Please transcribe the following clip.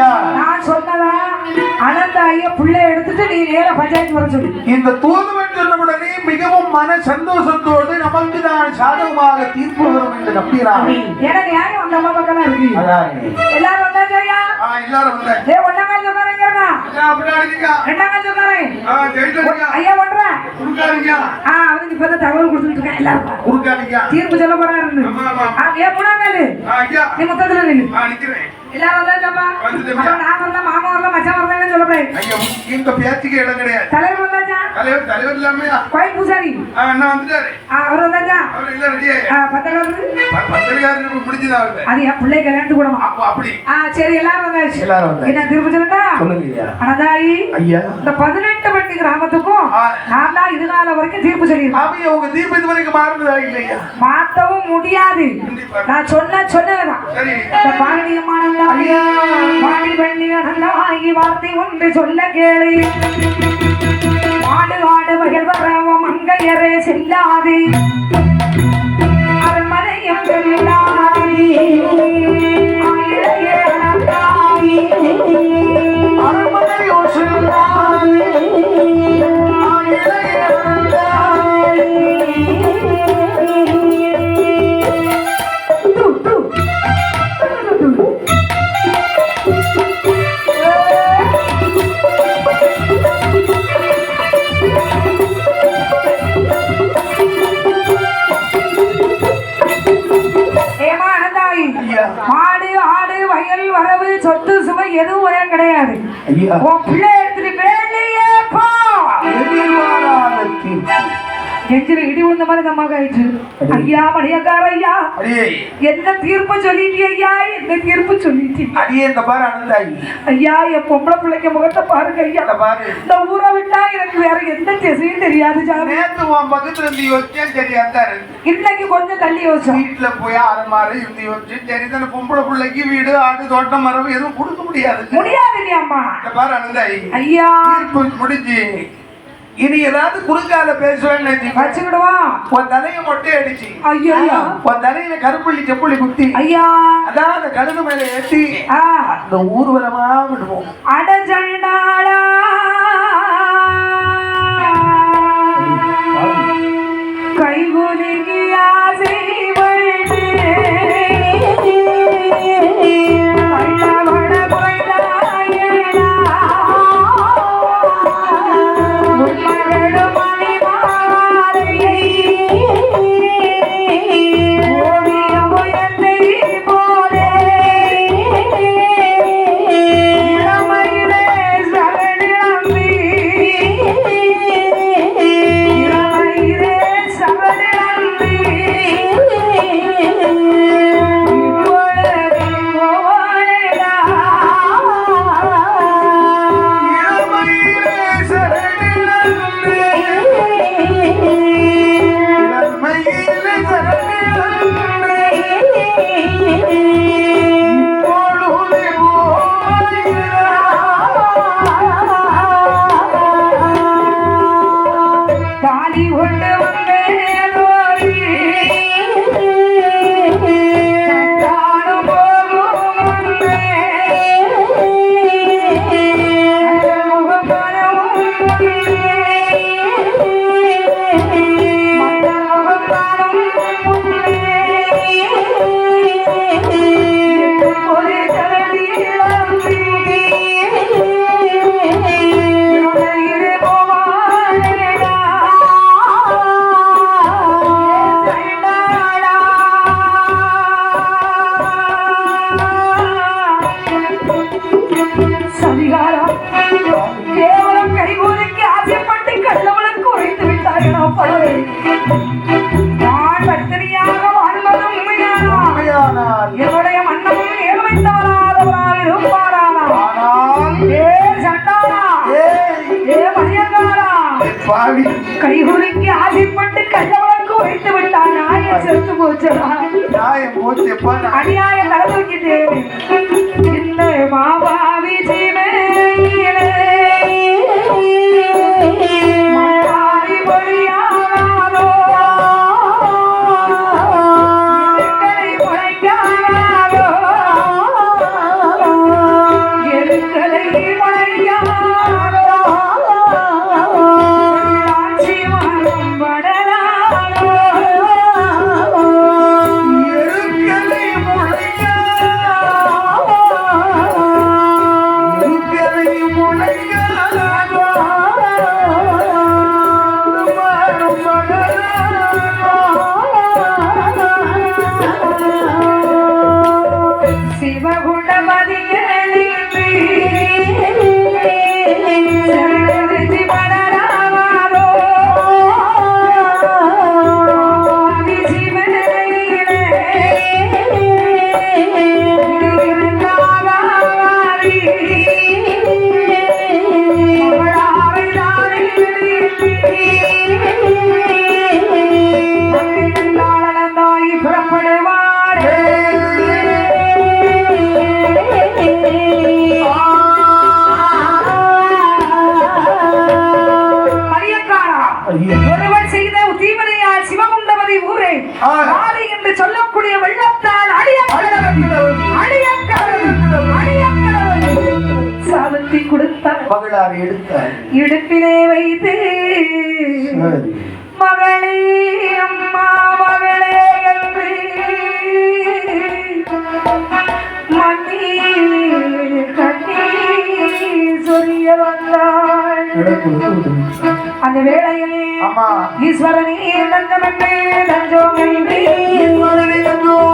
ஐயா நான் சொன்னதா? அனந்த ஐயா புள்ளை எடுத்துட்டு நீ நேரா பஞ்சாயத்து வர சொல்லு. இந்த தூதுவன் சொன்னவுடனே மிகவும் மன சந்தோஷத்தோடு நமக்கு தான் சாதகமாக தீர்ப்பு வரும் என்று நம்புகிறான் ஏன்னா நியாயம் அந்த அம்மா பக்கம் இருக்கு. எல்லாரும் வந்தா சரியா எல்லாரும் வந்தாங்க. ஐயா. ஆ அவனுக்கு இப்ப தகவல் கொடுத்துட்டு இருக்கேன் எல்லாரும் குறுக்காதீங்க. தீர்ப்பு சொல்ல போறாரு. ஏன் ஐயா. நீ மொத்தத்துல நிக்கிறேன். எல்லாரும் வந்தாச்சப்பா வந்துட்டேன். அப்புறம் நான் வரல மாமா வரல மச்சான் வரலன்னு சொல்லப்படாது எங்க பேச்சுக்கு இடம் கிடையாது தலைவர் தலைவர் தலைவர் இல்லாமையா கோயில் பூசாரி. ஆ, அண்ணா வந்துட்டாரு. ஆ, அவர் வந்தாச்சா அவர் இல்ல ரெடியா ஆ, பத்திரக்காரரு பத்திரிகாரருக்கு பிடிச்சதா அவரு அது என் பிள்ளை கல்யாணத்து கூடமா அப்ப அப்படி. ஆ சரி எல்லாரும் வந்தாச்சு. எல்லாரும் வந்தாச்சு. என்ன திரும்ப சொல்லட்டா? சொல்லுங்க ஐயா அனதாயி ஐயா. இந்த பதினெட்டு வட்டி கிராமத்துக்கும். நான் தான் இது காலம் வரைக்கும் தீர்ப்பு சொல்லியிருக்கேன். மாமியா உங்க தீபம் இது வரைக்கும் மாறுனதா இல்லையா? மாத்தவும் முடியாது. நான் சொன்ன சொன்னதுதான் சரி. இந்த பாண்டியமான பாடி பண்ணி வார்த்தை ஒன்று சொல்ல கேளு. ஆடு ஆடு வயல் வரவும் மங்கையரே செல்லாது. அரண்மனையும் செல்லாது கிடையாது நெஞ்சில இடி விழுந்த மாதிரி இந்த மக ஆயிடுச்சு ஐயா மணியக்கார ஐயா என்ன தீர்ப்பு சொல்லிட்டி ஐயா? என்ன தீர்ப்பு சொல்லிட்டி? அடியே இந்த பாரு அனந்தாயி. ஐயா என் பொம்பளை பிள்ளைக்கு முகத்தை பாருங்க ஐயா. இந்த ஊரை விட்டா எனக்கு வேற எந்த திசையும் தெரியாது நேத்து உன் பக்கத்துல இருந்து யோசிச்சேன் சரி அந்தாரு இன்னைக்கு கொஞ்சம் தள்ளி யோசிச்சோம் வீட்டுல போய் அலமாரி இருந்து யோசிச்சு சரி தானே பொம்பளை பிள்ளைக்கு வீடு ஆடு தோட்டம் மரம் எதுவும் கொடுக்க முடியாது. முடியாது அம்மா. இந்த பாரு அனந்தாயி. ஐயா. தீர்ப்பு முடிஞ்சு. இனி ஏதாவது குறுக்கால பேசுவேன்னு நினைச்சுக்க. வச்சுக்கிடுவான் உன் தலையை மொட்டை அடிச்சு. ஐயோ உன் தலையில கருப்புள்ளி செப்புள்ளி குத்தி. ஐயா. அதான் அந்த கழுகு மேல ஏத்தி. அந்த ஊர்வலமா விடுவோம். அடஜண்டாளா காலி கொண்டு உண்டு நியாயம் போச்சப்பா நான் அநியாய கலந்துக்கிட்டு இந்த மாபாவி ஒருவர் செய்த தீவினையால் சிவகுண்டமதி ஊரை ஆறு என்று சொல்லக்கூடிய வெள்ளத்தால் சாமத்தி கொடுத்தார். மகளார் எடுத்தார். இடுப்பிலே வைத்து. மகளே அம்மா மகளே. அந்த வேளையில் ஈஸ்வரனே தஞ்சமென்று தஞ்சோமென்று ஈஸ்வரனே தஞ்சோமென்று.